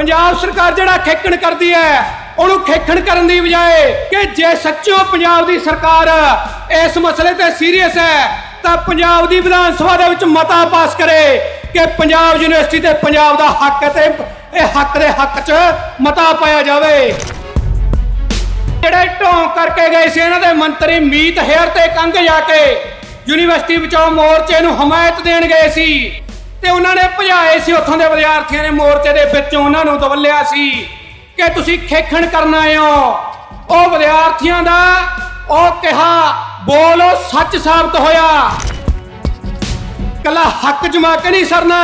ਪੰਜਾਬ ਸਰਕਾਰ ਜਿਹੜਾ ਖੇਖਣ ਕਰਦੀ ਹੈ, ਉਹਨੂੰ ਖੇਖਣ ਕਰਨ ਦੀ ਬਜਾਏ ਕਿ ਜੇ ਸੱਚੋ ਪੰਜਾਬ ਦੀ ਸਰਕਾਰ ਇਸ ਮਸਲੇ ਤੇ ਸੀਰੀਅਸ ਹੈ, ਤਾਂ ਪੰਜਾਬ ਦੀ ਵਿਧਾਨ ਸਭਾ ਦੇ ਵਿੱਚ ਮਤਾ ਪਾਸ ਕਰੇ ਕਿ ਪੰਜਾਬ ਯੂਨੀਵਰਸਿਟੀ ਤੇ ਪੰਜਾਬ ਦਾ ਹੱਕ ਤੇ ਇਹ ਹੱਕ ਦੇ ਹੱਕ 'ਚ ਮਤਾ ਪਾਇਆ ਜਾਵੇ। ਜਿਹੜੇ ਢੋਂ ਕਰਕੇ ਗਏ ਸੀ ਇਹਨਾਂ ਦੇ ਮੰਤਰੀ ਮੀਤ ਹੇਰ ਤੇ ਕੰਗ ਜਾ ਕੇ ਯੂਨੀਵਰਸਿਟੀ ਬਚਾਓ ਮੋਰਚੇ ਨੂੰ ਹਮਾਇਤ ਦੇਣ ਗਏ ਸੀ। ਤੇ ਉਹਨਾਂ ਨੇ ਭਜਾਏ ਸੀ ਉੱਥੋਂ ਦੇ ਵਿਦਿਆਰਥੀਆਂ ਨੇ ਮੋਰਚੇ ਦੇ ਵਿੱਚੋਂ ਉਹਨਾਂ ਨੂੰ ਦਵਲਿਆ ਸੀ ਕਿ ਤੁਸੀਂ ਖੇਖਣ ਕਰਨ ਆਏ ਹੋ। ਉਹ ਵਿਦਿਆਰਥੀਆਂ ਦਾ ਉਹ ਕਿਹਾ, ਬੋਲੋ, ਸੱਚ ਸਾਬਤ ਹੋਇਆ। ਕੱਲਾ ਹੱਕ ਜਮਾ ਕੇ ਨਹੀਂ ਸਰਨਾ,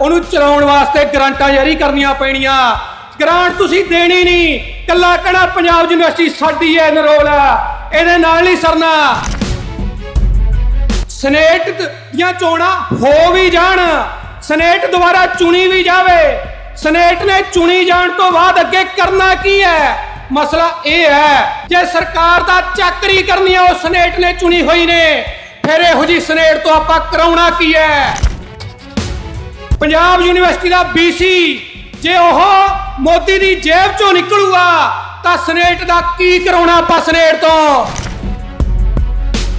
ਉਹਨੂੰ ਚਲਾਉਣ ਵਾਸਤੇ ਗਰੰਟਾਂ ਜਾਰੀ ਕਰਨੀਆਂ ਪੈਣੀਆਂ। ਗ੍ਰਾਂਟ ਤੁਸੀਂ ਦੇਣੀ ਨਹੀਂ, ਕੱਲਾ ਕਹਣਾ ਪੰਜਾਬ ਯੂਨੀਵਰਸਿਟੀ ਸਾਡੀ ਹੈ ਨਰੋਲ, ਇਹਦੇ ਨਾਲ ਨਹੀਂ ਸਰਨਾ। ਸਨੇਟ ਦੀਆਂ ਚੋਣਾਂ ਹੋ ਵੀ ਜਾਣ। ਸਨੇਟ ਦੁਆਰਾ ਚੁਣੀ ਵੀ ਜਾਵੇ। ਸਨੇਟ ਨੇ ਚੁਣੀ ਜਾਣ ਤੋਂ ਬਾਅਦ ਅੱਗੇ ਕਰਨਾ ਕੀ ਹੈ? ਮਸਲਾ ਇਹ ਹੈ, ਜੇ ਸਰਕਾਰ ਦਾ ਚੱਕਰੀ ਕਰਨੀ ਹੈ, ਉਹ ਸਨੇਟ ਨੇ ਚੁਣੀ ਹੋਈ ਨੇ। ਫਿਰ ਇਹੋ ਜੀ ਸਨੇਟ ਤੋਂ ਆਪਾਂ ਕਰਾਉਣਾ ਕੀ ਹੈ? ਪੰਜਾਬ ਯੂਨੀਵਰਸਿਟੀ ਦਾ ਬੀਸੀ ਜੇ ਉਹ ਮੋਦੀ ਦੀ ਜੇਬ ਚੋਂ ਨਿਕਲੂਗਾ, ਤਾਂ ਸਨੇਟ ਦਾ ਕੀ ਕਰਾਉਣਾ ਆਪਾਂ ਸਨੇਟ ਤੋਂ?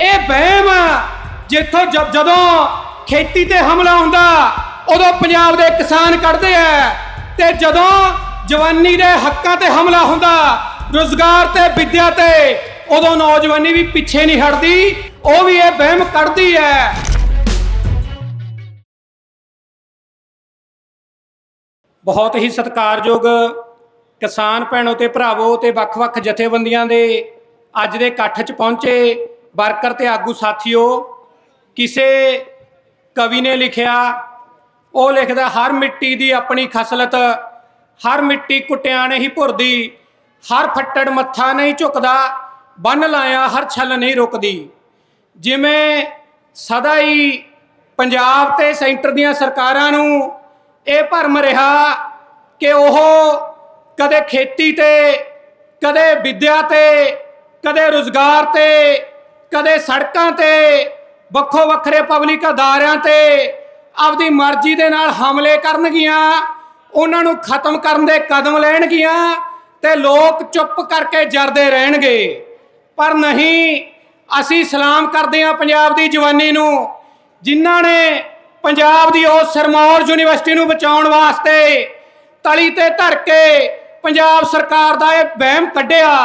ਇਹ ਵਹਿਮ ਜਿੱਥੋਂ ਜਦੋਂ ਖੇਤੀ ਤੇ ਹਮਲਾ ਹੁੰਦਾ, ਉਦੋਂ ਪੰਜਾਬ ਦੇ ਕਿਸਾਨ ਕੱਢਦੇ ਆ। ਤੇ ਜਦੋਂ ਜਵਾਨੀ ਦੇ ਹੱਕਾਂ ਤੇ ਹਮਲਾ ਹੁੰਦਾ, ਰੋਜ਼ਗਾਰ ਤੇ ਵਿੱਦਿਆ ਤੇ, ਉਦੋਂ ਨੌਜਵਾਨੀ ਵੀ ਪਿੱਛੇ ਨਹੀਂ ਹਟਦੀ, ਉਹ ਵੀ ਇਹ ਵਹਿਮ ਕੱਢਦੀ ਹੈ। ਬਹੁਤ ਹੀ ਸਤਿਕਾਰਯੋਗ ਕਿਸਾਨ ਭੈਣੋ ਤੇ ਭਰਾਵੋ ਤੇ ਵੱਖ-ਵੱਖ ਜਥੇਬੰਦੀਆਂ ਦੇ ਅੱਜ ਦੇ ਇਕੱਠ 'ਚ ਪਹੁੰਚੇ ਵਰਕਰ ਤੇ ਆਗੂ ਸਾਥੀਓ ਕਿਸੇ ਕਵੀ ਨੇ ਲਿਖਿਆ, ਉਹ ਲਿਖਦਾ, ਹਰ ਮਿੱਟੀ ਦੀ ਆਪਣੀ ਖਸਲਤ, ਹਰ ਮਿੱਟੀ ਕੁੱਟਿਆਂ ਨਹੀਂ ਭੁਰਦੀ, ਹਰ ਫੱਟੜ ਮੱਥਾ ਨਹੀਂ ਝੁਕਦਾ, ਬੰਨ ਲਾਇਆ ਹਰ ਛਲ ਨਹੀਂ ਰੁਕਦੀ। ਜਿਵੇਂ ਸਦਾ ਹੀ ਪੰਜਾਬ ਤੇ ਸੈਂਟਰ ਦੀਆਂ ਸਰਕਾਰਾਂ ਨੂੰ ਇਹ ਭਰਮ ਰਿਹਾ ਕਿ ਉਹ ਕਦੇ ਖੇਤੀ ਤੇ, ਕਦੇ ਵਿੱਦਿਆ ਤੇ, ਕਦੇ ਰੁਜ਼ਗਾਰ ਤੇ, ਕਦੇ ਸੜਕਾਂ ਤੇ ਵੱਖੋ ਵੱਖਰੇ ਪਬਲਿਕ ਅਦਾਰਿਆਂ ਤੇ ਆਪਦੀ ਮਰਜ਼ੀ ਦੇ ਨਾਲ ਹਮਲੇ ਕਰਨਗੀਆਂ, ਉਹਨਾਂ ਨੂੰ ਖਤਮ ਕਰਨ ਦੇ ਕਦਮ ਲੈਣਗੀਆਂ ਤੇ ਲੋਕ ਚੁੱਪ ਕਰਕੇ ਜਰਦੇ ਰਹਿਣਗੇ। ਪਰ ਨਹੀਂ, ਅਸੀਂ ਸਲਾਮ ਕਰਦੇ ਹਾਂ ਪੰਜਾਬ ਦੀ ਜਵਾਨੀ ਨੂੰ, ਜਿਨ੍ਹਾਂ ਨੇ ਪੰਜਾਬ ਦੀ ਉਸ ਸਰਮੌਰ ਯੂਨੀਵਰਸਿਟੀ ਨੂੰ ਬਚਾਉਣ ਵਾਸਤੇ ਤਲੀ ਤੇ ਧਰ ਕੇ ਪੰਜਾਬ ਸਰਕਾਰ ਦਾ ਇਹ ਵਹਿਮ ਕੱਢਿਆ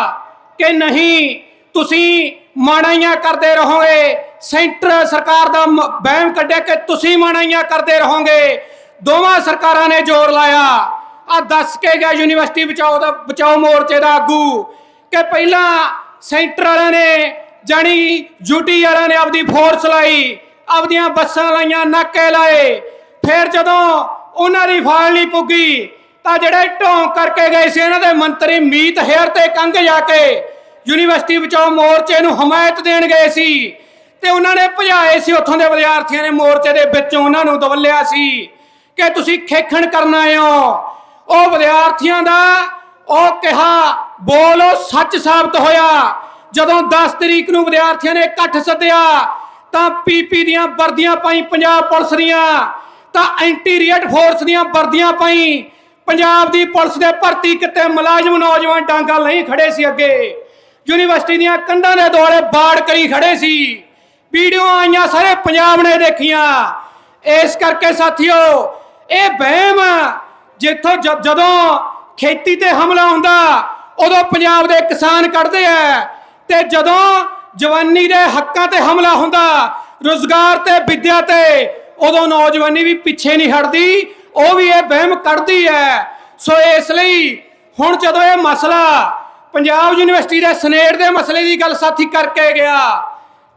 ਕਿ ਨਹੀਂ, ਤੁਸੀਂ ਮਾਣਾਈਆਂ ਕਰਦੇ ਰਹੋਗੇ। ਸੈਂਟਰ ਸਰਕਾਰ ਦਾ ਮ- ਵਹਿਮ ਕੱਢਿਆ ਕਿ ਤੁਸੀਂ ਮਾਣਾਈਆਂ ਕਰਦੇ ਰਹੋਗੇ। ਦੋਵਾਂ ਸਰਕਾਰਾਂ ਨੇ ਜ਼ੋਰ ਲਾਇਆ। ਆ ਦੱਸ ਕੇ ਗਿਆ ਯੂਨੀਵਰਸਿਟੀ ਬਚਾਓ ਦਾ, ਬਚਾਓ ਮੋਰਚੇ ਦਾ ਆਗੂ ਕਿ ਪਹਿਲਾਂ ਸੈਂਟਰ ਵਾਲਿਆਂ ਨੇ ਜਾਣੀ ਯੂਟੀ ਵਾਲਿਆਂ ਨੇ ਆਪਦੀ ਫੋਰਸ ਲਾਈ, ਆਪਦੀਆਂ ਬੱਸਾਂ ਲਾਈਆਂ, ਨਾਕੇ ਲਾਏ। ਫਿਰ ਜਦੋਂ ਉਹਨਾਂ ਦੀ ਫਾਲ ਨਹੀਂ ਪੁੱਗੀ ਤਾਂ ਜਿਹੜੇ ਢੋਂ ਕਰਕੇ ਗਏ ਸੀ, ਇਹਨਾਂ ਦੇ ਮੰਤਰੀ ਮੀਤ ਹੇਰ ਤੇ ਕੰਗ ਜਾ ਕੇ ਯੂਨੀਵਰਸਿਟੀ ਬਚਾਓ ਮੋਰਚੇ ਨੂੰ ਹਮਾਇਤ ਦੇਣ ਗਏ ਸੀ ਤੇ ਉਹਨਾਂ ਨੇ ਭਜਾਏ ਸੀ ਉੱਥੋਂ ਦੇ ਵਿਦਿਆਰਥੀਆਂ ਨੇ ਮੋਰਚੇ ਦੇ ਵਿੱਚੋਂ ਉਹਨਾਂ ਨੂੰ ਦਵਲਿਆ ਸੀ ਕਿ ਤੁਸੀਂ ਖੇਖਣ ਕਰਨ ਆਏ ਹੋ। ਉਹ ਵਿਦਿਆਰਥੀਆਂ ਦਾ ਉਹ ਕਿਹਾ, ਬੋਲੋ, ਸੱਚ ਸਾਬਤ ਹੋਇਆ। ਜਦੋਂ 10 ਤਰੀਕ ਨੂੰ ਵਿਦਿਆਰਥੀਆਂ ਨੇ ਇਕੱਠ ਸੱਦਿਆ, ਤਾਂ ਪੀਪੀ ਦੀਆਂ ਵਰਦੀਆਂ ਪਾਈ ਪੰਜਾਬ ਪੁਲਿਸ ਦੀਆਂ, ਤਾਂ ਐਂਟੀ ਰੀਅਟ ਫੋਰਸ ਦੀਆਂ ਵਰਦੀਆਂ ਪਾਈ, ਪੰਜਾਬ ਦੀ ਪੁਲਿਸ ਦੇ ਭਰਤੀ ਕਿਤੇ ਮੁਲਾਜ਼ਮ ਨੌਜਵਾਨ ਡਾਂਗਾ ਲਈ ਖੜੇ ਸੀ ਅੱਗੇ। ਯੂਨੀਵਰਸਿਟੀ ਦੀਆਂ ਕੰਧਾਂ ਦੇ ਦੁਆਲੇ ਬਾੜ ਕਰੀ ਖੜੇ ਸੀ। ਵੀਡੀਓ ਆਈਆਂ, ਸਾਰੇ ਪੰਜਾਬ ਨੇ ਦੇਖੀਆਂ। ਇਸ ਕਰਕੇ ਸਾਥੀਓ, ਇਹ ਵਹਿਮ ਜਿੱਥੋਂ ਜਦੋਂ ਖੇਤੀ ਤੇ ਹਮਲਾ ਹੁੰਦਾ, ਉਦੋਂ ਪੰਜਾਬ ਦੇ ਕਿਸਾਨ ਕੱਢਦੇ ਆ। ਤੇ ਜਦੋਂ ਜਵਾਨੀ ਦੇ ਹੱਕਾਂ ਤੇ ਹਮਲਾ ਹੁੰਦਾ, ਰੋਜ਼ਗਾਰ ਤੇ ਵਿਦਿਆ ਤੇ, ਉਦੋਂ ਨੌਜਵਾਨੀ ਵੀ ਪਿੱਛੇ ਨਹੀਂ ਹਟਦੀ, ਉਹ ਵੀ ਇਹ ਵਹਿਮ ਕੱਢਦੀ ਹੈ। ਸੋ ਇਸ ਲਈ ਹੁਣ ਜਦੋਂ ਇਹ ਮਸਲਾ ਪੰਜਾਬ ਯੂਨੀਵਰਸਿਟੀ ਦੇ ਸਨੇਟ ਦੇ ਮਸਲੇ ਦੀ ਗੱਲ ਸਾਥੀ ਕਰਕੇ ਗਿਆ।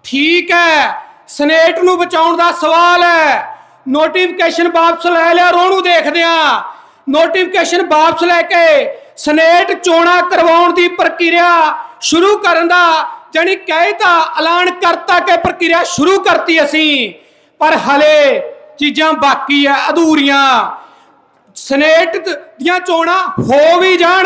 ਠੀਕ ਹੈ, ਸਨੇਟ ਨੂੰ ਬਚਾਉਣ ਦਾ ਸਵਾਲ ਹੈ। ਨੋਟੀਫਿਕੇਸ਼ਨ ਵਾਪਸ ਲੈ ਲਿਆ, ਰੋਣੂ ਦੇਖਦੇ ਆ ਨੋਟੀਫਿਕੇਸ਼ਨ ਵਾਪਸ ਲੈ ਕੇ ਸਨੇਟ ਚੋਣਾਂ ਕਰਵਾਉਣ ਦੀ ਪ੍ਰਕਿਰਿਆ ਸ਼ੁਰੂ ਕਰਨ ਦਾ ਜਾਨੀ ਕਹੇ ਤਾਂ ਐਲਾਨ ਕਰਤਾ ਕਿ ਪ੍ਰਕਿਰਿਆ ਸ਼ੁਰੂ ਕਰਤੀ ਅਸੀਂ। ਪਰ ਹਲੇ ਚੀਜ਼ਾਂ ਬਾਕੀ ਆ, ਅਧੂਰੀਆਂ। ਸਨੇਟ ਦੀਆਂ ਚੋਣਾਂ ਹੋ ਵੀ ਜਾਣ।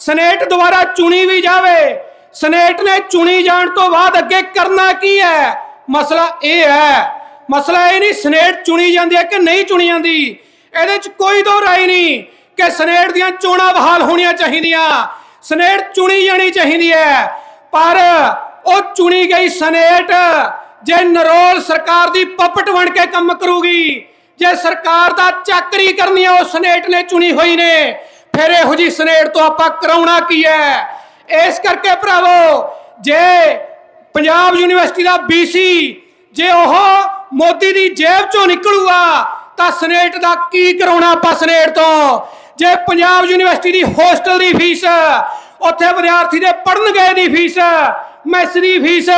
ਸਨੇਟ ਦੁਆਰਾ ਚੁਣੀ ਵੀ ਜਾਵੇ। ਸਨੇਟ ਨੇ ਚੁਣੀ ਜਾਣ ਤੋਂ ਬਾਅਦ ਅੱਗੇ ਕਰਨਾ ਕੀ ਹੈ? ਮਸਲਾ ਇਹ ਹੈ, ਮਸਲਾ ਇਹ ਨਹੀਂ ਸਨੇਟ ਚੁਣੀ ਜਾਂਦੀ ਹੈ ਕਿ ਨਹੀਂ ਚੁਣੀ ਜਾਂਦੀ। ਇਹਦੇ 'ਚ ਕੋਈ ਦੋ ਰਾਏ ਨਹੀਂ ਕਿ ਸਨੇਟ ਦੀਆਂ ਚੋਣਾਂ ਬਹਾਲ ਹੋਣੀਆਂ ਚਾਹੀਦੀਆਂ। ਸਨੇਟ ਚੁਣੀ ਜਾਣੀ ਚਾਹੀਦੀ ਹੈ, ਪਰ ਉਹ ਚੁਣੀ ਗਈ ਸਨੇਟ ਜੇ ਨਰੋਲ ਸਰਕਾਰ ਦੀ ਪਪਟ ਬਣ ਕੇ ਕੰਮ ਕਰੂਗੀ, ਜੇ ਸਰਕਾਰ ਦਾ ਚੱਕਰੀ ਕਰਨੀ ਹੈ, ਉਹ ਸਨੇਟ ਨੇ ਚੁਣੀ ਹੋਈ ਨੇ। ਫਿਰ ਇਹੋ ਜੀ ਸਨੇਟ ਤੋਂ ਆਪਾਂ ਕਰਾਉਣਾ ਕੀ ਹੈ? ਇਸ ਕਰਕੇ ਭਰਾਵੋ, ਜੇ ਪੰਜਾਬ ਯੂਨੀਵਰਸਿਟੀ ਦਾ ਬੀਸੀ ਜੇ ਉਹ ਮੋਦੀ ਦੀ ਜੇਬ ਚੋਂ ਨਿਕਲੂਗਾ, ਤਾਂ ਸਨੇਟ ਦਾ ਕੀ ਕਰਾਉਣਾ ਆਪਾਂ ਸਨੇਟ ਤੋਂ? ਜੇ ਪੰਜਾਬ ਯੂਨੀਵਰਸਿਟੀ ਦੀ ਹੋਸਟਲ ਦੀ ਫੀਸ, ਉੱਥੇ ਵਿਦਿਆਰਥੀ ਦੇ ਪੜਨ ਗਏ ਦੀ ਫੀਸ, ਮੈਸ ਦੀ ਫੀਸ,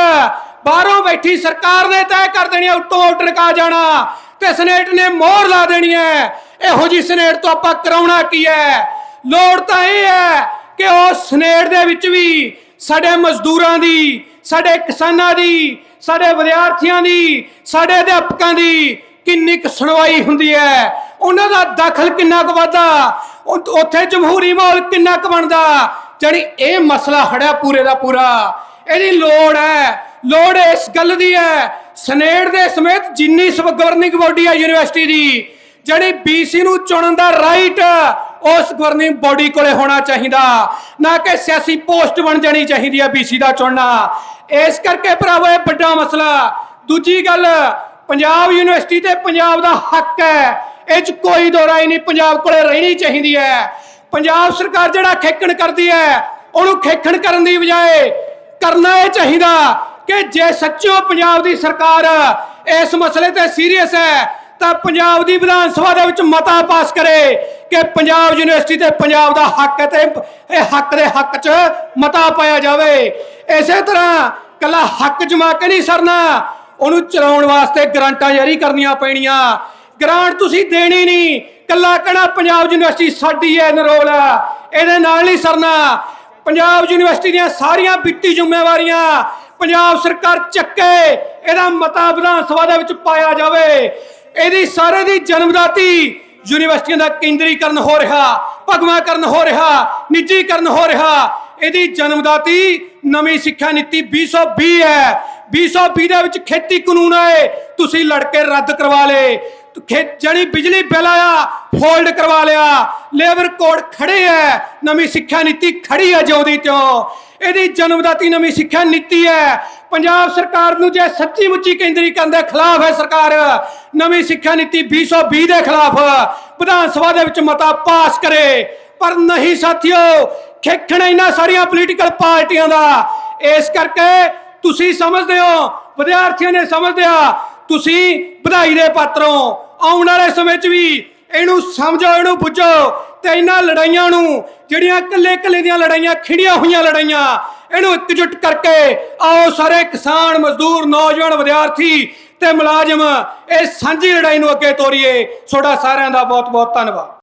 ਬਾਹਰੋਂ ਬੈਠੀ ਸਰਕਾਰ ਨੇ ਤੈਅ ਕਰ ਦੇਣੀ ਉੱਤੋਂ ਆਰਡਰ ਕਾ ਜਾਣਾ, ਤੇ ਸਨੇਟ ਨੇ ਮੋਹਰ ਲਾ ਦੇਣੀ ਹੈ। ਇਹੋ ਜੀ ਸਨੇਟ ਤੋਂ ਆਪਾਂ ਕਰਾਉਣਾ ਕੀ ਹੈ? ਲੋੜ ਤਾਂ ਇਹ ਹੈ ਕਿ ਉਹ ਸਨੇੜ ਦੇ ਵਿੱਚ ਵੀ ਸਾਡੇ ਮਜ਼ਦੂਰਾਂ ਦੀ, ਸਾਡੇ ਕਿਸਾਨਾਂ ਦੀ, ਸਾਡੇ ਵਿਦਿਆਰਥੀਆਂ ਦੀ, ਸਾਡੇ ਅਧਿਆਪਕਾਂ ਦੀ ਕਿੰਨੀ ਕੁ ਸੁਣਵਾਈ ਹੁੰਦੀ ਹੈ। ਉਹਨਾਂ ਦਾ ਦਖਲ ਕਿੰਨਾ ਕੁ ਵੱਧਦਾ ਉੱਥੇ ਜਮਹੂਰੀ ਮਾਹੌਲ ਕਿੰਨਾ ਕੁ ਬਣਦਾ ਜਿਹੜੀ ਇਹ ਮਸਲਾ ਖੜਿਆ ਪੂਰੇ ਦਾ ਪੂਰਾ। ਇਹਦੀ ਲੋੜ ਹੈ, ਲੋੜ ਇਸ ਗੱਲ ਦੀ ਹੈ, ਸਨੇੜ ਦੇ ਸਮੇਤ ਜਿੰਨੀ ਸਬ ਗਵਰਨਿੰਗ ਬੋਡੀ ਹੈ ਯੂਨੀਵਰਸਿਟੀ ਦੀ ਜਿਹੜੀ ਬੀਸੀ ਨੂੰ ਚੁਣਨ ਦਾ ਰਾਈਟ ਉਸ ਗਵਰਨਿੰਗ ਬੋਡੀ ਕੋਲੇ ਹੋਣਾ ਚਾਹੀਦਾ। ਨਾ ਕਿ ਸਿਆਸੀ ਪੋਸਟ ਬਣ ਜਾਣੀ ਚਾਹੀਦੀ ਹੈ ਬੀਸੀ ਦਾ ਚੁਣਨਾ। ਇਸ ਕਰਕੇ ਭਰਾਵੋ, ਇਹ ਵੱਡਾ ਮਸਲਾ। ਦੂਜੀ ਗੱਲ, ਪੰਜਾਬ ਯੂਨੀਵਰਸਿਟੀ ਤੇ ਪੰਜਾਬ ਦਾ ਹੱਕ ਹੈ। ਇਹ ਚ ਕੋਈ ਦੋ ਰਾਏ ਨਹੀਂ, ਪੰਜਾਬ ਕੋਲੇ ਰਹਿਣੀ ਚਾਹੀਦੀ ਹੈ। ਪੰਜਾਬ ਸਰਕਾਰ ਜਿਹੜਾ ਖੇਖਣ ਕਰਦੀ ਹੈ, ਉਹਨੂੰ ਖੇਖਣ ਕਰਨ ਦੀ ਬਜਾਏ ਕਰਨਾ ਇਹ ਚਾਹੀਦਾ ਕਿ ਜੇ ਸੱਚੋ ਪੰਜਾਬ ਦੀ ਸਰਕਾਰ ਇਸ ਮਸਲੇ ਤੇ ਸੀਰੀਅਸ ਹੈ, ਤਾਂ ਪੰਜਾਬ ਦੀ ਵਿਧਾਨ ਸਭਾ ਦੇ ਵਿੱਚ ਮਤਾ ਪਾਸ ਕਰੇ। ਕਿ ਪੰਜਾਬ ਯੂਨੀਵਰਸਿਟੀ ਤੇ ਪੰਜਾਬ ਦਾ ਹੱਕ ਹੈ ਤੇ ਇਹ ਹੱਕ ਦੇ ਹੱਕ 'ਚ ਮਤਾ ਪਾਇਆ ਜਾਵੇ। ਇਸੇ ਤਰ੍ਹਾਂ ਕੱਲਾ ਹੱਕ ਜਮਾ ਕੇ ਨਹੀਂ ਸਰਨਾ, ਉਹਨੂੰ ਚਲਾਉਣ ਵਾਸਤੇ ਗ੍ਰਾਂਟਾਂ ਜਾਰੀ ਕਰਨੀਆਂ ਪੈਣੀਆਂ। ਗ੍ਰਾਂਟ ਤੁਸੀਂ ਦੇਣੀ ਨਹੀਂ, ਕੱਲਾ ਕਹਣਾ ਪੰਜਾਬ ਯੂਨੀਵਰਸਿਟੀ ਸਾਡੀ ਹੈ ਨਰੋਲ, ਇਹਦੇ ਨਾਲ ਨਹੀਂ ਸਰਨਾ। ਪੰਜਾਬ ਯੂਨੀਵਰਸਿਟੀ ਦੀਆਂ ਸਾਰੀਆਂ ਵਿੱਤੀ ਜ਼ਿੰਮੇਵਾਰੀਆਂ ਪੰਜਾਬ ਸਰਕਾਰ ਚੱਕੇ, ਇਹਦਾ ਮਤਾ ਵਿਧਾਨ ਸਭਾ ਦੇ ਵਿੱਚ ਪਾਇਆ ਜਾਵੇ। ਇਹਦੀ ਸਾਰੇ ਦੀ ਜਨਮਦਾਤੀ ਯੂਨੀਵਰਸਿਟੀਆਂ ਦਾ ਕੇਂਦਰੀਕਰਨ ਹੋ ਰਿਹਾ ਭਗਵਾਕਰਨ ਹੋ ਰਿਹਾ, ਨਿੱਜੀਕਰਨ ਹੋ ਰਿਹਾ। ਇਹਦੀ ਜਨਮਦਾਤੀ ਨਵੀਂ ਸਿੱਖਿਆ ਨੀਤੀ 2020 ਹੈ। 2020 ਦੇ ਵਿੱਚ ਖੇਤੀ ਕਾਨੂੰਨ ਆਏ ਤੁਸੀਂ ਲੜ ਕੇ ਰੱਦ ਕਰਵਾ ਲਏ। ਖੇ ਜਿਹੜੀ ਬਿਜਲੀ ਬਿੱਲ ਆਇਆ, ਹੋਲਡ ਕਰਵਾ ਲਿਆ। ਲੇਬਰ ਕੋਡ ਖੜੇ ਹੈ। ਨਵੀਂ ਸਿੱਖਿਆ ਨੀਤੀ ਖੜੀ ਹੈ ਜਿਉਂਦੀ ਤਿਉਂ। ਇਹਦੀ ਜਨਮਦਾਤੀ ਨਵੀਂ ਸਿੱਖਿਆ ਨੀਤੀ ਹੈ। ਪੰਜਾਬ ਸਰਕਾਰ ਨੂੰ ਜੇ ਸੱਚੀ ਮੁੱਚੀ ਕੇਂਦਰੀਕਰਨ ਦੇ ਖਿਲਾਫ ਹੈ ਸਰਕਾਰ, ਨਵੀਂ ਸਿੱਖਿਆ ਨੀਤੀ 2020 ਦੇ ਖਿਲਾਫ ਵਿਧਾਨ ਸਭਾ ਦੇ ਵਿੱਚ ਮਤਾ ਪਾਸ ਕਰੇ। ਪਰ ਨਹੀਂ ਸਾਥੀਓ, ਖੇਖਣ ਇਹਨਾਂ ਸਾਰੀਆਂ ਪੋਲੀਟੀਕਲ ਪਾਰਟੀਆਂ ਦਾ। ਇਸ ਕਰਕੇ ਤੁਸੀਂ ਸਮਝਦੇ ਹੋ, ਵਿਦਿਆਰਥੀਆਂ ਨੇ ਸਮਝਦੇ ਆ, ਤੁਸੀਂ ਵਧਾਈ ਦੇ ਪਾਤਰੋਂ ਆਉਣ ਵਾਲੇ ਸਮੇਂ 'ਚ ਵੀ ਇਹਨੂੰ ਸਮਝੋ, ਇਹਨੂੰ ਬੁੱਝੋ ਤੇ ਇਹਨਾਂ ਲੜਾਈਆਂ ਨੂੰ, ਜਿਹੜੀਆਂ ਇਕੱਲੇ ਇਕੱਲੇ ਦੀਆਂ ਲੜਾਈਆਂ, ਖਿੜੀਆਂ ਹੋਈਆਂ ਲੜਾਈਆਂ ਇਹਨੂੰ ਇਕਜੁੱਟ ਕਰਕੇ ਆਓ ਸਾਰੇ ਕਿਸਾਨ, ਮਜ਼ਦੂਰ, ਨੌਜਵਾਨ, ਵਿਦਿਆਰਥੀ ਤੇ ਮੁਲਾਜ਼ਮ ਇਹ ਸਾਂਝੀ ਲੜਾਈ ਨੂੰ ਅੱਗੇ ਤੋਰੀਏ। ਤੁਹਾਡਾ ਸਾਰਿਆਂ ਦਾ ਬਹੁਤ ਬਹੁਤ ਧੰਨਵਾਦ।